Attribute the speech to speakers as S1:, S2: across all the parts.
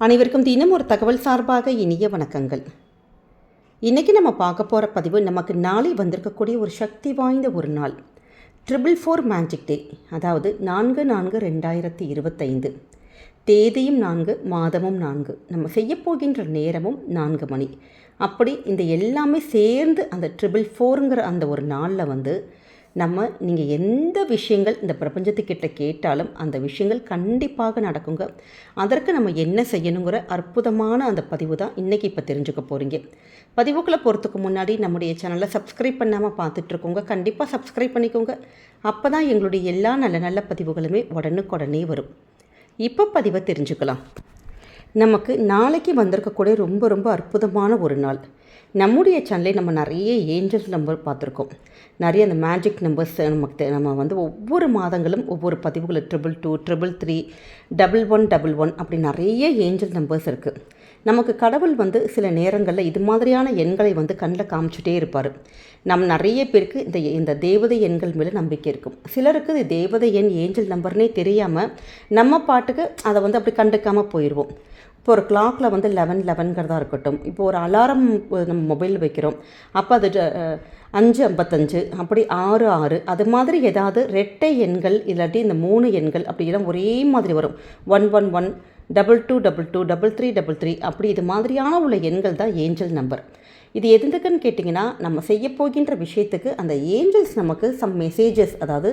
S1: அனைவருக்கும் தினம் ஒரு தகவல் சார்பாக இனிய வணக்கங்கள். இன்றைக்கி நம்ம பார்க்க போகிற பதிவு நமக்கு நாளை வந்திருக்கக்கூடிய ஒரு சக்தி வாய்ந்த ஒரு நாள். ட்ரிபிள் ஃபோர் மேஜிக் டே அதாவது நான்கு நான்கு ரெண்டாயிரத்தி இருபத்தைந்து. தேதியும் நான்கு மாதமும் நான்கு. நம்ம செய்யப்போகின்ற நேரமும் நான்கு மணி. அப்படி இந்த எல்லாமே சேர்ந்து அந்த ட்ரிபிள் ஃபோருங்கிற அந்த ஒரு நாளில் வந்து நம்ம நீங்கள் எந்த விஷயங்கள் இந்த பிரபஞ்சத்துக்கிட்ட கேட்டாலும் அந்த விஷயங்கள் கண்டிப்பாக நடக்குங்க. அதற்கு நம்ம என்ன செய்யணுங்கிற அற்புதமான அந்த பதிவு தான் இன்றைக்கி இப்போ தெரிஞ்சுக்க போகிறீங்க பதிவுக்குள்ளே போகிறதுக்கு முன்னாடி நம்முடைய சேனலை சப்ஸ்கிரைப் பண்ணாமல் பார்த்துட்ருக்கோங்க. கண்டிப்பாக சப்ஸ்கிரைப் பண்ணிக்கோங்க. அப்போ தான் எங்களுடைய எல்லா நல்ல நல்ல பதிவுகளுமே உடனுக்குடனே வரும். இப்போ பதிவை தெரிஞ்சுக்கலாம். நமக்கு நாளைக்கு வந்திருக்கக்கூடிய ரொம்ப ரொம்ப அற்புதமான ஒரு நாள். நம்முடைய சேனலே நம்ம நிறைய ஏஞ்சல்ஸ் நம்பர் பார்த்துருக்கோம். நிறைய அந்த மேஜிக் நம்பர்ஸ் நமக்கு தெ- நம்ம வந்து ஒவ்வொரு மாதங்களும் ஒவ்வொரு பதிவுகள் triple two triple three double one double one அப்படி நிறைய ஏஞ்சல் நம்பர்ஸ் இருக்குது நமக்கு கடவுள் வந்து சில நேரங்களில் இது மாதிரியான எண்களை வந்து கண்ணில் காமிச்சிட்டே இருப்பார். நம் நிறைய பேருக்கு இந்த இந்த தேவதை எண்கள் மேலே நம்பிக்கை இருக்கும். சிலருக்கு இது தேவதை எண் ஏஞ்சல் நம்பர்னே தெரியாமல் நம்ம பாட்டுக்கு அதை வந்து அப்படி கண்டுக்காமல் போயிடுவோம் இப்போ ஒரு கிளாக்கில் வந்து லெவன் லெவன்கிறதா இருக்கட்டும். இப்போ ஒரு அலாரம் நம்ம மொபைல் வைக்கிறோம். அப்போ அது அஞ்சு ஐம்பத்தஞ்சு அப்படி ஆறு ஆறு. அது மாதிரி ஏதாவது ரெட்டை எண்கள் இல்லாட்டி இந்த மூணு எண்கள் அப்படி எல்லாம் ஒரே மாதிரி வரும். One one one double two double two double three double three அப்படி இது மாதிரியான உள்ள எண்கள் தான் ஏஞ்சல் நம்பர் இது எதுக்குன்னு கேட்டிங்கன்னா நம்ம செய்ய போகின்ற விஷயத்துக்கு அந்த ஏஞ்சல்ஸ் நமக்கு சம் மெசேஜஸ் அதாவது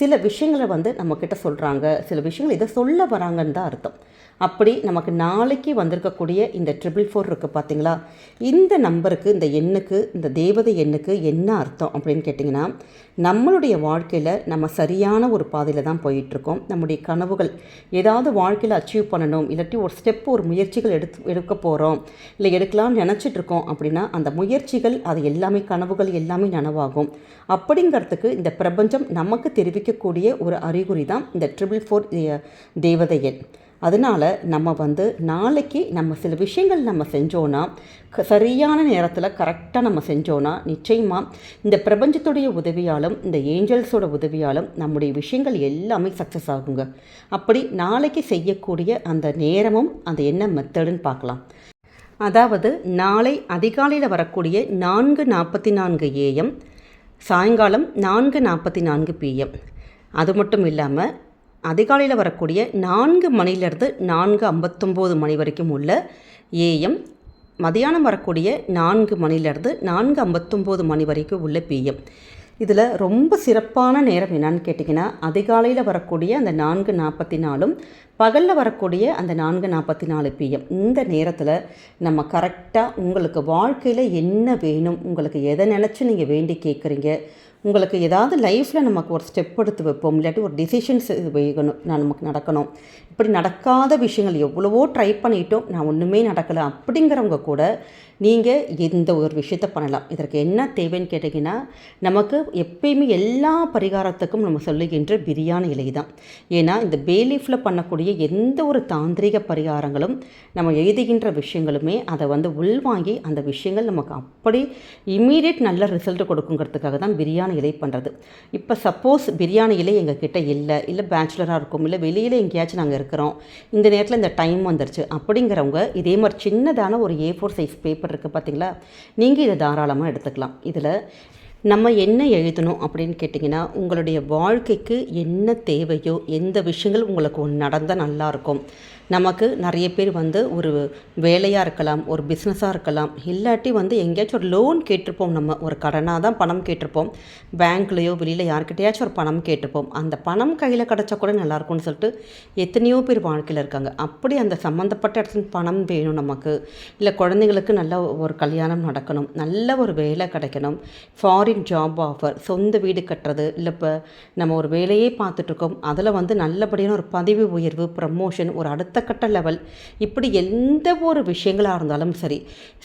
S1: சில விஷயங்களை வந்து நம்மக்கிட்ட சொல்கிறாங்க சில விஷயங்கள் இதை சொல்ல வராங்கன்னு தான் அர்த்தம். அப்படி நமக்கு நாளைக்கு வந்திருக்கக்கூடிய இந்த ட்ரிபிள் ஃபோர் இருக்குது பார்த்தீங்களா இந்த நம்பருக்கு இந்த எண்ணுக்கு இந்த தேவதை எண்ணுக்கு என்ன அர்த்தம் அப்படின்னு கேட்டிங்கன்னா நம்மளுடைய வாழ்க்கையில் நம்ம சரியான ஒரு பாதையில் தான் போயிட்டுருக்கோம். நம்முடைய கனவுகள் ஏதாவது வாழ்க்கையில் அச்சீவ் பண்ணணும் இல்லாட்டி ஒரு ஸ்டெப் ஒரு முயற்சிகள் எடுத்து எடுக்க போகிறோம் இல்லை எடுக்கலாம்னு நினச்சிட்ருக்கோம் அப்படின்னா அந்த முயற்சிகள் அது எல்லாமே கனவுகள் எல்லாமே நனவாகும். அப்படிங்கிறதுக்கு இந்த பிரபஞ்சம் நமக்கு தெரிவிக்கக்கூடிய ஒரு அறிகுறி தான் இந்த ட்ரிபிள் ஃபோர் தேவதை எண் அதனால் நம்ம வந்து நாளைக்கு நம்ம சில விஷயங்கள் நம்ம செஞ்சோன்னா சரியான நேரத்தில் கரெக்டாக நம்ம செஞ்சோன்னா நிச்சயமாக இந்த பிரபஞ்சத்துடைய உதவியாலும் இந்த ஏஞ்சல்ஸோட உதவியாலும் நம்முடைய விஷயங்கள் எல்லாமே சக்ஸஸ் ஆகுங்க. அப்படி நாளைக்கு செய்யக்கூடிய அந்த நேரமும் அந்த என்ன மெத்தடுன்னு பார்க்கலாம். அதாவது நாளை அதிகாலையில் வரக்கூடிய நான்கு நாற்பத்தி நான்கு ஏஎம் சாயங்காலம் நான்கு நாற்பத்தி நான்கு பிஎம் அது மட்டும் இல்லாமல் அதிகாலையில் வரக்கூடிய நான்கு மணிலேருந்து நான்கு ஐம்பத்தொம்போது மணி வரைக்கும் உள்ள ஏஎம் மதியானம் வரக்கூடிய நான்கு மணிலேருந்து நான்கு ஐம்பத்தொம்போது மணி வரைக்கும் உள்ள பிஎம் இதில் ரொம்ப சிறப்பான நேரம் என்னன்னு கேட்டிங்கன்னா அதிகாலையில் வரக்கூடிய அந்த நான்கு நாற்பத்தி நாலும் பகலில் வரக்கூடிய அந்த நான்கு நாற்பத்தி நாலு பிஎம் இந்த நேரத்தில் நம்ம கரெக்டாக உங்களுக்கு வாழ்க்கையில் என்ன வேணும்? உங்களுக்கு எதை நினச்சி நீங்கள் வேண்டி கேட்குறீங்க உங்களுக்கு ஏதாவது லைஃப்பில் நமக்கு ஒரு ஸ்டெப் எடுத்து வைப்போம். இல்லாட்டி ஒரு டிசிஷன்ஸ் இது வேகணும். நான் நமக்கு நடக்கணும். இப்படி நடக்காத விஷயங்கள் எவ்வளவோ ட்ரை பண்ணிட்டோம். நான் ஒன்றுமே நடக்கலை. அப்படிங்கிறவங்க கூட நீங்கள் இந்த ஒரு விஷயத்த பண்ணலாம். இதற்கு என்ன தேவைன்னு கேட்டிங்கன்னா நமக்கு எப்பயுமே எல்லா பரிகாரத்துக்கும் நம்ம சொல்லுகின்ற பிரியாணி இலை தான் ஏன்னா இந்த பேலீஃபில் பண்ணக்கூடிய எந்த ஒரு தாந்திரிக பரிகாரங்களும் நம்ம எழுதுகின்ற விஷயங்களுமே அதை வந்து உள்வாங்கி அந்த விஷயங்கள் நமக்கு அப்படி இம்மீடியட் நல்ல ரிசல்ட் கொடுக்குங்கிறதுக்காக தான் பிரியாணி இலை பண்ணுறது இப்போ சப்போஸ் பிரியாணி இலை எங்கள் கிட்டே இல்லை இல்லை பேச்சுலராக இருக்கும் இல்லை வெளியில் எங்கேயாச்சும் நாங்கள் இருக்கிறோம் இந்த நேரத்தில் இந்த டைம் வந்துருச்சு அப்படிங்கிறவங்க இதே மாதிரி சின்னதான ஒரு ஏ ஃபோர் சைஸ் பேப்பர் இருக்குது பார்த்தீங்களா நீங்கள் இதை தாராளமாக எடுத்துக்கலாம். இதில் நம்ம என்ன எழுதணும் அப்படின்னு கேட்டிங்கன்னா உங்களுடைய வாழ்க்கைக்கு என்ன தேவையோ எந்த விஷயங்கள் உங்களுக்கு ஒன்று நடந்தால் நல்லாயிருக்கும் நமக்கு நிறைய பேர் வந்து ஒரு வேலையாக இருக்கலாம் ஒரு பிஸ்னஸாக இருக்கலாம். இல்லாட்டி வந்து எங்கேயாச்சும் ஒரு லோன் கேட்டிருப்போம் நம்ம. ஒரு கடனாக தான் பணம் கேட்டிருப்போம். பேங்க்லேயோ வெளியில் யார்கிட்டயாச்சும் ஒரு பணம் கேட்டிருப்போம். அந்த பணம் கையில் கிடச்சா கூட நல்லாயிருக்கும்னு சொல்லிட்டு எத்தனையோ பேர் வாழ்க்கையில் இருக்காங்க. அப்படி அந்த சம்மந்தப்பட்ட இடத்துல பணம் வேணும் நமக்கு. இல்லை குழந்தைங்களுக்கு நல்ல ஒரு கல்யாணம் நடக்கணும். நல்ல ஒரு வேலை கிடைக்கணும். ஃபாரின் ஜாப் ஆஃபர் சொந்த வீடு கட்டுறது இல்லை இப்போ நம்ம ஒரு வேலையே பார்த்துட்ருக்கோம் அதில் வந்து நல்லபடியான ஒரு பதவி உயர்வு ப்ரமோஷன் ஒரு அடுத்த கட்ட லெவல் இப்படி எந்த ஒரு விஷயங்களாக இருந்தாலும் சரி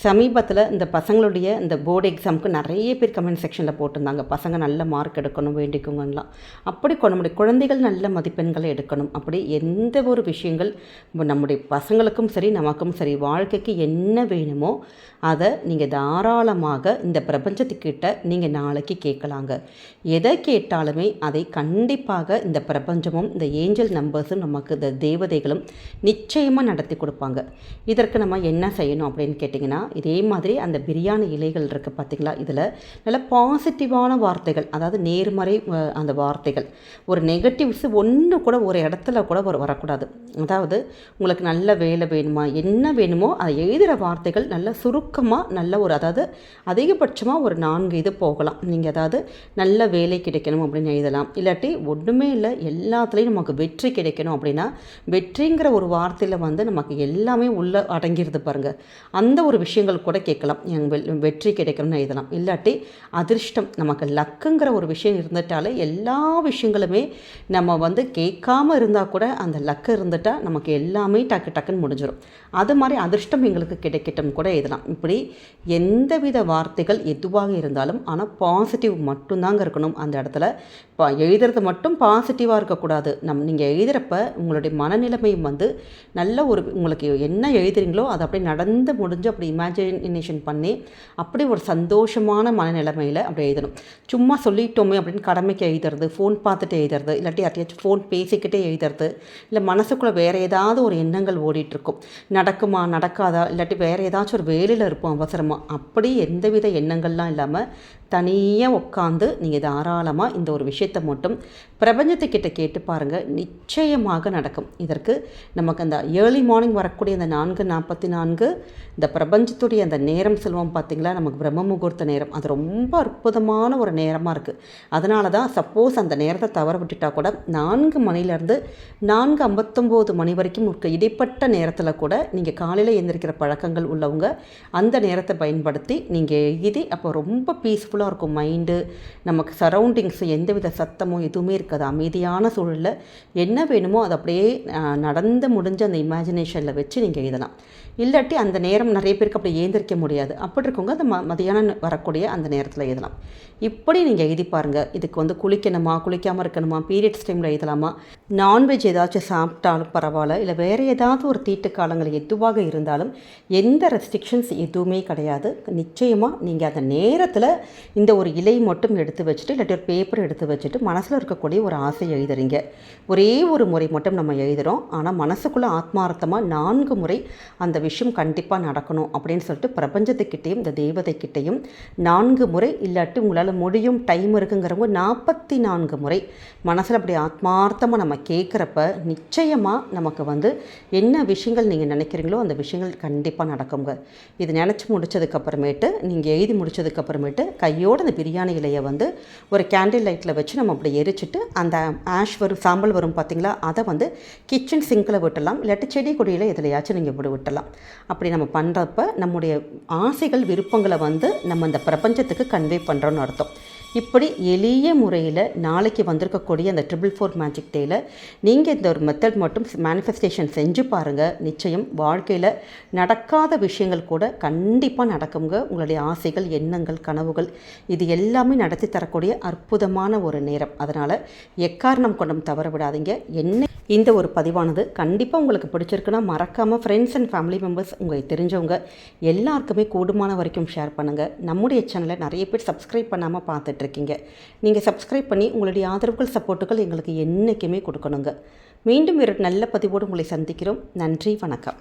S1: சமீபத்தில் இந்த பசங்களுடைய இந்த போர்டு எக்ஸாமுக்கு நிறைய பேர் கமெண்ட் செக்ஷனில் போட்டிருந்தாங்க. பசங்க நல்ல மார்க் எடுக்கணும் வேண்டிக்கோங்கலாம் அப்படி நம்முடைய குழந்தைகள் நல்ல மதிப்பெண்களை எடுக்கணும். அப்படி எந்த ஒரு விஷயங்கள் நம்முடைய பசங்களுக்கும் சரி நமக்கும் சரி வாழ்க்கைக்கு என்ன வேணுமோ அதை நீங்கள் தாராளமாக இந்த பிரபஞ்சத்துக்கிட்ட நீங்கள் நாளைக்கு கேட்கலாங்க. எதை கேட்டாலுமே அதை கண்டிப்பாக இந்த பிரபஞ்சமும் இந்த ஏஞ்சல் நம்பர்ஸும் நமக்கு இந்த தேவதைகளும் நிச்சயமாக நடத்தி கொடுப்பாங்க. இதற்கு நம்ம என்ன செய்யணும் அப்படின்னு கேட்டிங்கன்னா இதே மாதிரி அந்த பிரியாணி இலைகள் இருக்குது பார்த்திங்களா இதில் நல்ல பாசிட்டிவான வார்த்தைகள் அதாவது நேர்மறை அந்த வார்த்தைகள். ஒரு நெகட்டிவ்ஸ் ஒன்று கூட ஒரு இடத்துல கூட ஒரு வரக்கூடாது. அதாவது உங்களுக்கு நல்ல வேலை வேணுமா என்ன வேணுமோ அதை எழுதுகிற வார்த்தைகள் நல்ல சுருக்கமாக நல்ல ஒரு அதாவது அதிகபட்சமாக ஒரு நான்கு இது போகலாம். நீங்கள் அதாவது நல்ல வேலை கிடைக்கணும் அப்படின்னு எழுதலாம். இல்லாட்டி ஒன்றுமே இல்லை எல்லாத்துலேயும் நமக்கு வெற்றி கிடைக்கணும் அப்படின்னா வெற்றிங்கிற ஒரு வார்த்தையில் வந்து நமக்கு எல்லாமே உள்ள அடங்கிடுது பாருங்கள் அந்த ஒரு விஷயங்கள் கூட கேட்கலாம். என் வெ- வெற்றி கிடைக்கணும்னு எழுதலாம் இல்லாட்டி அதிர்ஷ்டம் நமக்கு லக்குங்கிற ஒரு விஷயம் இருந்துட்டாலே எல்லா விஷயங்களுமே நம்ம வந்து கேட்காம இருந்தால் கூட அந்த லக்கு இருந்துட்டால் நமக்கு எல்லாமே டக்கு டக்குன்னு முடிஞ்சிடும் அது மாதிரி அதிர்ஷ்டம் எங்களுக்கு கிடைக்கட்டும் கூட எழுதலாம் இப்படி எந்தவித வார்த்தைகள் எதுவாக இருந்தாலும் ஆனால் பாசிட்டிவ் மட்டும்தாங்க இருக்கணும். அந்த இடத்துல இப்போ எழுதுறது மட்டும் பாசிட்டிவாக இருக்கக்கூடாது. நம் நீங்கள் எழுதுகிறப்ப உங்களுடைய மனநிலைமையும் வந்து நல்ல ஒரு உங்களுக்கு என்ன எழுதுறீங்களோ அதை அப்படியே நடந்து முடிஞ்சு அப்படி இமேஜினேஷன் பண்ணி அப்படி ஒரு சந்தோஷமான மனநிலைமையில் அப்படி எழுதணும். சும்மா சொல்லிட்டோமே அப்படின்னு கடமைக்கு எழுதுறது ஃபோன் பார்த்துட்டு எழுதுறது இல்லாட்டி யார்ட்டையாச்சும் ஃபோன் பேசிக்கிட்டே எழுதுறது இல்லை மனசுக்குள்ளே வேறு ஏதாவது ஒரு எண்ணங்கள் ஓடிட்டுருக்கும். நடக்குமா நடக்காதா இல்லாட்டி வேறு ஏதாச்சும் ஒரு வேலையில் இருப்போம் அவசரமாக அப்படி எந்தவித எண்ணங்கள்லாம் இல்லாமல் தனியாக உட்காந்து நீங்கள் தாராளமாக இந்த ஒரு விஷயத்தை மட்டும் பிரபஞ்சத்துக்கிட்ட கேட்டு பாருங்கள் நிச்சயமாக நடக்கும். இதற்கு நம்ம நமக்கு அந்த ஏர்லி மார்னிங் வரக்கூடிய அந்த நான்கு நாற்பத்தி நான்கு இந்த பிரபஞ்சத்துடைய அந்த நேரம் சொல்லுவோம் பார்த்திங்களா? நமக்கு பிரம்ம முகூர்த்த நேரம். அது ரொம்ப அற்புதமான ஒரு நேரமாக இருக்குது அதனால தான் சப்போஸ் அந்த நேரத்தை தவற விட்டுட்டா கூட நான்கு மணிலேருந்து நான்கு ஐம்பத்தொம்போது மணி வரைக்கும் இருக்க இடைப்பட்ட நேரத்தில் கூட நீங்கள் காலையில் எழுந்திருக்கிற பழக்கங்கள் உள்ளவங்க அந்த நேரத்தை பயன்படுத்தி நீங்கள் எழுதி அப்போ ரொம்ப பீஸ்ஃபுல்லாக இருக்கும் மைண்டு நமக்கு சரௌண்டிங்ஸ் எந்தவித சத்தமும் எதுவுமே இருக்காது. அமைதியான சூழலில் என்ன வேணுமோ அதை அப்படியே நடந்து முடிஞ்ச அந்த இமேஜினேஷனில் வச்சு நீங்கள் எழுதலாம். இல்லாட்டி அந்த நேரம் நிறைய பேருக்கு அப்படி ஏந்திரிக்க முடியாது. அப்படி இருக்கவங்க அந்த ம மதியானம் வரக்கூடிய அந்த நேரத்தில் எழுதலாம். இப்படி நீங்கள் எழுதி பாருங்கள் இதுக்கு வந்து குளிக்கணுமா குளிக்காமல் இருக்கணுமா பீரியட்ஸ் டைமில் எழுதலாமா? நான்வெஜ் ஏதாச்சும் சாப்பிட்டாலும் பரவாயில்ல இல்லை வேறு ஏதாவது ஒரு தீட்டு காலங்கள் எதுவாக இருந்தாலும் எந்த ரெஸ்ட்ரிக்ஷன்ஸ் எதுவுமே கிடையாது. நிச்சயமாக நீங்கள் அந்த நேரத்தில் இந்த ஒரு இலை மட்டும் எடுத்து வச்சுட்டு இல்லாட்டி ஒரு பேப்பர் எடுத்து வச்சுட்டு மனசில் இருக்கக்கூடிய ஒரு ஆசை எழுதுறீங்க. ஒரே ஒரு முறை மட்டும் நம்ம எழுதுகிறோம் ஆனால் மனசுக்குள்ளே ஆத்மார்த்தமாக நான்கு முறை அந்த விஷயம் கண்டிப்பாக நடக்கணும் அப்படின்னு சொல்லிட்டு பிரபஞ்சத்துக்கிட்டேயும் இந்த தெய்வதைக்கிட்டேயும் நான்கு முறை இல்லாட்டி உங்களால் முடியும் டைம் இருக்குங்கிறவங்க நாற்பத்தி நான்கு முறை மனசில் அப்படி ஆத்மார்த்தமாக நம்ம கேட்குறப்ப நிச்சயமாக நமக்கு வந்து என்ன விஷயங்கள் நீங்கள் நினைக்கிறீங்களோ அந்த விஷயங்கள் கண்டிப்பாக நடக்குங்க. இது நினச்சி முடிச்சதுக்கப்புறமேட்டு நீங்கள் எழுதி முடிச்சதுக்கப்புறமேட்டு கையோடு அந்த பிரியாணி இலையை வந்து ஒரு கேண்டில் லைட்டில் வச்சு நம்ம அப்படி எரிச்சிட்டு அந்த ஆஷ் வரும் சாம்பல் வரும் பார்த்தீங்களா? அதை வந்து கிச்சன் சிங்கில் விட்டலாம் இல்லாட்டி செடி கொடியில் எதுலையாச்சும் நீங்கள் இப்படி விட்டலாம் அப்படி நம்ம பண்ணுறப்ப நம்முடைய ஆசைகள் விருப்பங்களை வந்து நம்ம இந்த பிரபஞ்சத்துக்கு கன்வே பண்ணுறோன்னு அர்த்தம். இப்படி எளிய முறையில் நாளைக்கு வந்திருக்கக்கூடிய அந்த ட்ரிபிள் ஃபோர் மேஜிக் டேயில் நீங்கள் இந்த ஒரு மெத்தட் மட்டும் மேனிஃபெஸ்டேஷன் செஞ்சு பாருங்கள் நிச்சயம் வாழ்க்கையில் நடக்காத விஷயங்கள் கூட கண்டிப்பாக நடக்குங்க. உங்களுடைய ஆசைகள் எண்ணங்கள் கனவுகள் இது எல்லாமே நடத்தி தரக்கூடிய அற்புதமான ஒரு நேரம். அதனால் எக்காரணம் கொண்டும் தவற விடாதீங்க. என்ன இந்த ஒரு பதிவானது கண்டிப்பாக உங்களுக்கு பிடிச்சிருக்குன்னா மறக்காமல் ஃப்ரெண்ட்ஸ் அண்ட் ஃபேமிலி மெம்பர்ஸ் உங்களுக்கு தெரிஞ்சவங்க எல்லாருக்குமே கூடுமான வரைக்கும் ஷேர் பண்ணுங்கள் நம்முடைய சேனலை நிறைய பேர் சப்ஸ்கிரைப் பண்ணாமல் பார்த்துட்டு பார்த்துட்ருக்கீங்க நீங்கள் சப்ஸ்கிரைப் பண்ணி உங்களுடைய ஆதரவுகள் சப்போர்ட்டுகள் எங்களுக்கு என்றைக்குமே கொடுக்கணுங்க. மீண்டும் ஒரு நல்ல பதிவோடு உங்களை சந்திக்கிறோம். நன்றி வணக்கம்.